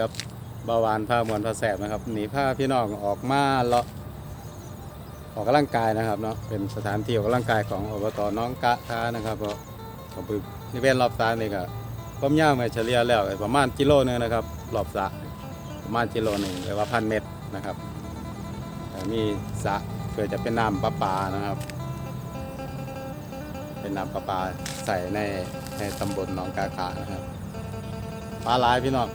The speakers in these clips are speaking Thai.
ครับบาวานผ้ามวลผ้าแสบนะครับหนีผ้าพี่น้องออกมาเลาะออกกำลังกายนะครับเนาะเป็นสถานที่ออกกำลังกายของอบตน้องกะทานะครับเพราะผมไปนี่เป็นรอบสระนี่ก็ความยาวมาเฉลี่ยแล้วประมาณกิโลนึงนะครับรอบสระประมาณกิโลหนึ่งหรือว่าพันเมตรนะครับมีสระเพื่อจะเป็นน้ำประปานะครับ เป็นน้ำประปาใส่ในในตำบลหนองกาขานะครับปลาหลายพี่น้อง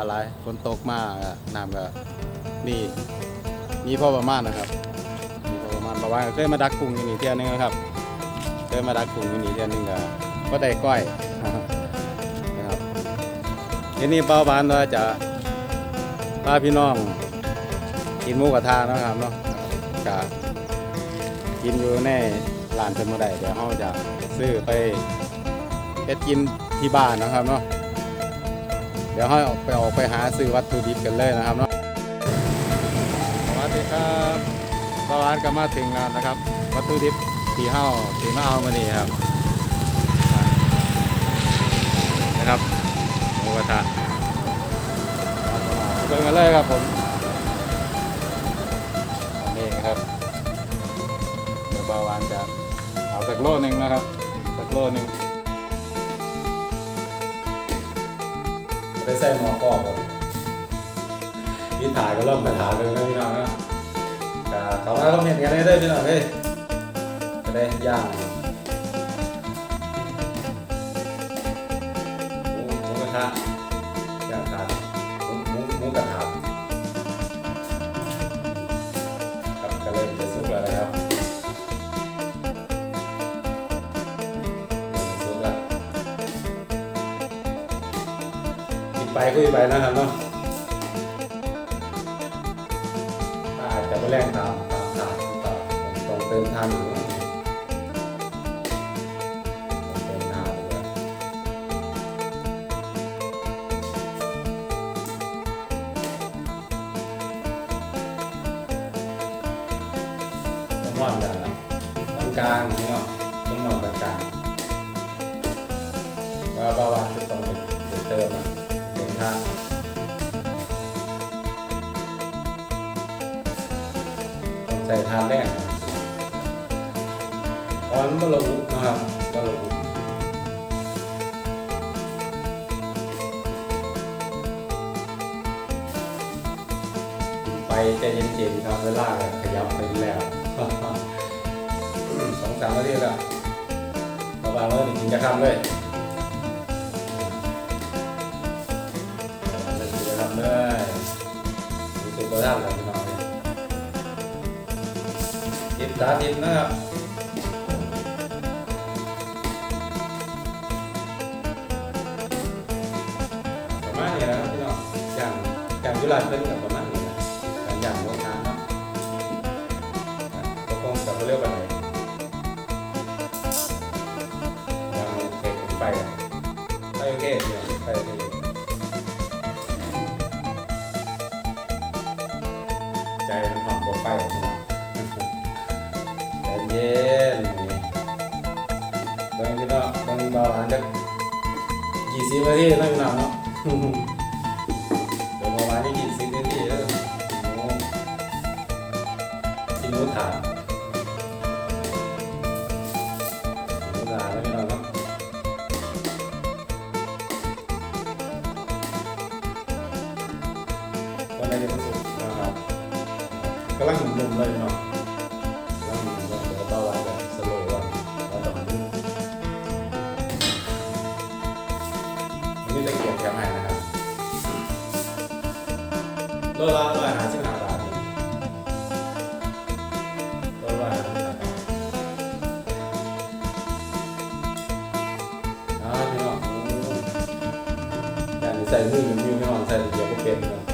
ปลาไหลฝนตกมากน้ำก็มีมีพ่อประมาณนะครับมีพ่อประมาณประมาณเคยมาดักกุ้งอยู่นี่เที่ยวนึงนะครับเคยมาดักกุ้งอยู่นี่เที่ยวนึงก็ก็ได้ก้อยนะครับทีนี้เป้าบานว่าจะพาพี่น้องกินหมูกระทะนะครับเนาะกะกินอยู่ในร้านเป็นโมได้เดี๋ยวเราจะซื้อไปเฮ็ดกินที่บ้านนะครับเนาะ ดี๋ยวให้ออกไปออกไปหาซื้อวัตถุดิบกันเลยนะครับเนาะสวัสดีครับสวัสดีก็มาถึงแล้วนะครับ วัตถุดิบที่เฮาที่มาเอามานี่ครับนะครับหมูกระทะเบิ่งกันเลยครับผมนี่ครับเดี๋ยวบาหวานจะเอาสักโลหนึ่งนะครับสักโลหนึ่ง ใส่หมอกรอบครับพี่ถ่ายก็เริ่มปัญหาเลยนะพี่น้องนะกะเขามาเขาเห็นกันได้ด้วยพี่น้องเฮ้ยก็ได้ย่าง ไปคุยไปนะครับเนาะถ้าอาจจะไปแรงตามตามทางต่อต้องเติมทางอยู่ต้องเติมนาดีกว่าต้องว่อนกันนะกลางๆนี่เนาะต้องนอนกลางๆว่าบาวาจะต้องไปเติมนะ เติมทางต้องใส่ทานแรกออนบระอุนะครับบระอุไปใจเย็นๆครับเวลาขยับไปแล้วสองสามนาทีแล้วระมาณว่าถึงจะทำเลย ดโบราณเลยพี่น้องทิปตาดิบนะครับประมาณนี้นะครับพี่น้องอย่างอย่างยุราเป็นแบบ ใจมันหอมกว่าไฟนะใจเย็นบางทีเนาะบางเบาหวานจะกี่สิบนาทีนั่งนำเนาะเดี๋ยวเบาหวานนี่กี่สิบนาทีแล้วโอ้กินรู้ถาม กำลังหนุ่มๆเลยเนาะกำลังหนุ่มๆเดี๋ยวเบาหวานแบบสโลว์วันเราต้องดูอันนี้ตะเกียบแถมให้นะครับโลละร้อยห้าสิบห้าบาทเองโลละอยห้าสิบห้าบาทอ่าพี่น้องโอ้อย่ใส่มือหนึ่งนิ้วพี่น้องใส่เกียบก็เป็นนา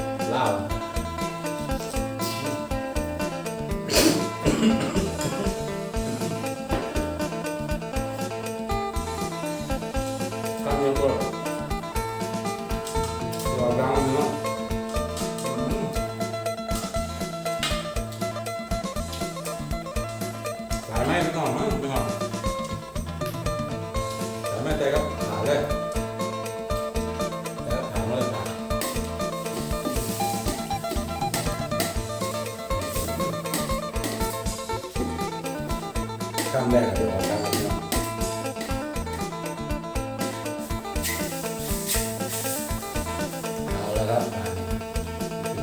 vào rau nữa. Thả máy mới còn nữa mới còn thả máy tay gấp, thả lên. Thả lên, thả. Căng đây là được rồi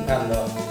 看到。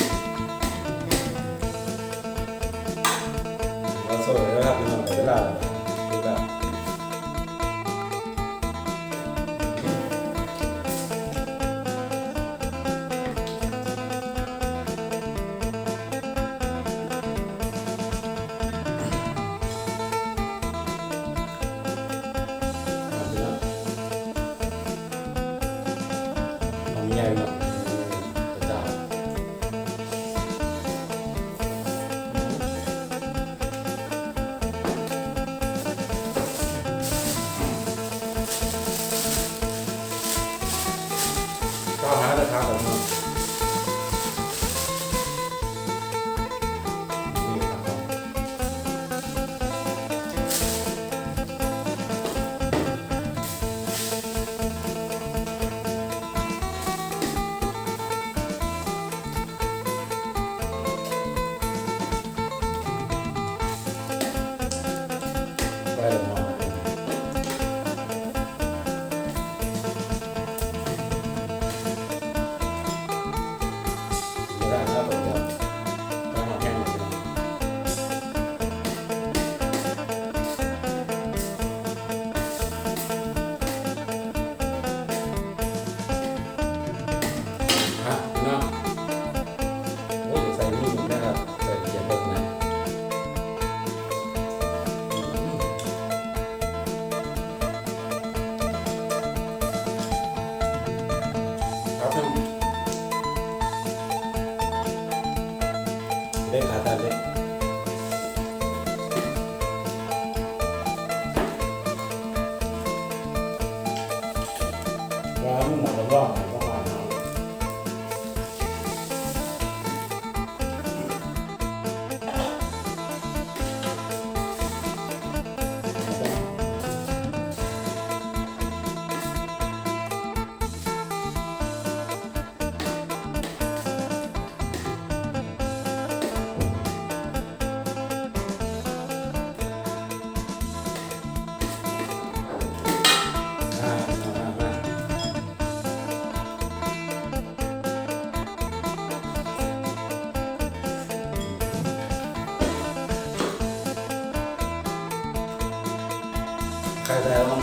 开开了吗？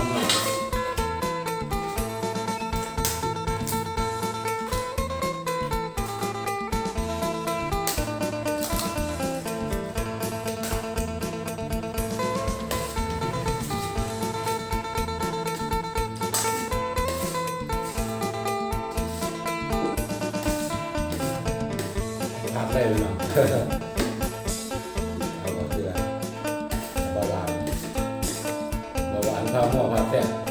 太累了，我们再。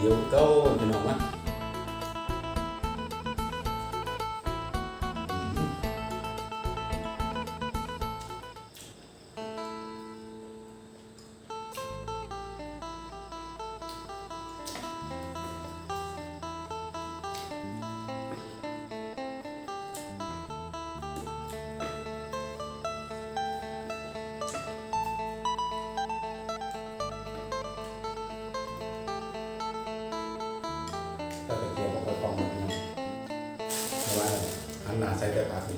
Diego Gustavo, que no aguanta. ใช้แต่พาร์ท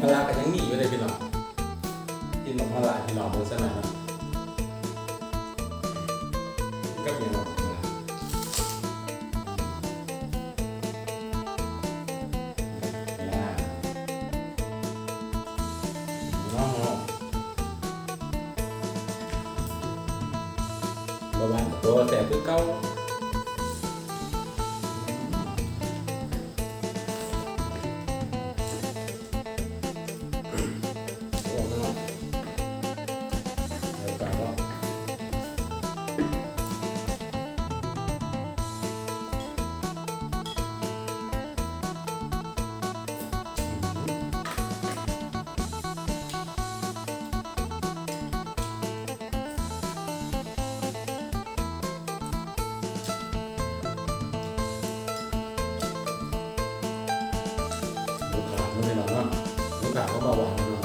พลากันยังหนีอยู่เลยพี่น้องกินหมกพลาพี่น้องโฆษนาก็เห็น ตัวแสบคือเก้า thả. ก็เบาหวานพี่น้อง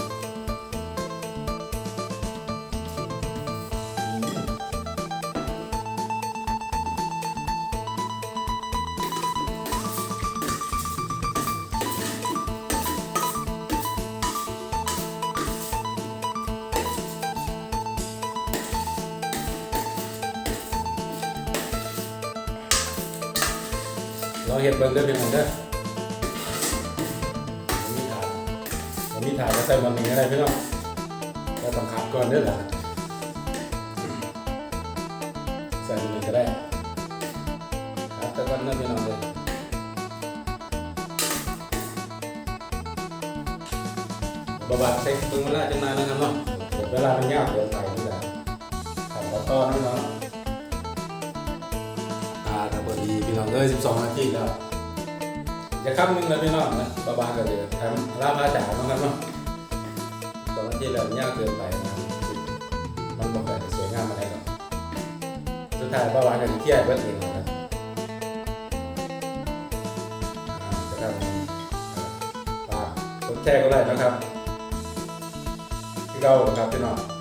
ลองเห็ดเบิ่งเด้อพี่น้องเด้อ ถาดก็ใส่มันนี้ก็ได้พี่น้องก็ต้องขัดก่อนเด้อล่ะใส่มันนี้ก็ได้ขัดแต่ก่อนเด้อพี่น้องเด้บาบาใส่เบิ่งเวลาจังนานนะครับเนาะเดี๋ยวเวลามันยากเดี๋ยวใส่นี่แหละทำต่อต่อนะพี่น้องอ่าแต่พอดีพี่น้องเอ้ย12 นาทีแล้วจะข้ามนึงแล้วพี่น้องนะประมาณก็เดี๋ยวทำลาบมาจากน้องกันเนาะ สองนาทีแล้วยากเกินไปนะมันบอกแต่สวยงามอะไรหรอกสุดท้ายประวัติก็จะเครียดเบิดเองนะครับอ่าจะทำฝากกดแชร์ก็ได้นะครับที่เราครับพี่น้อง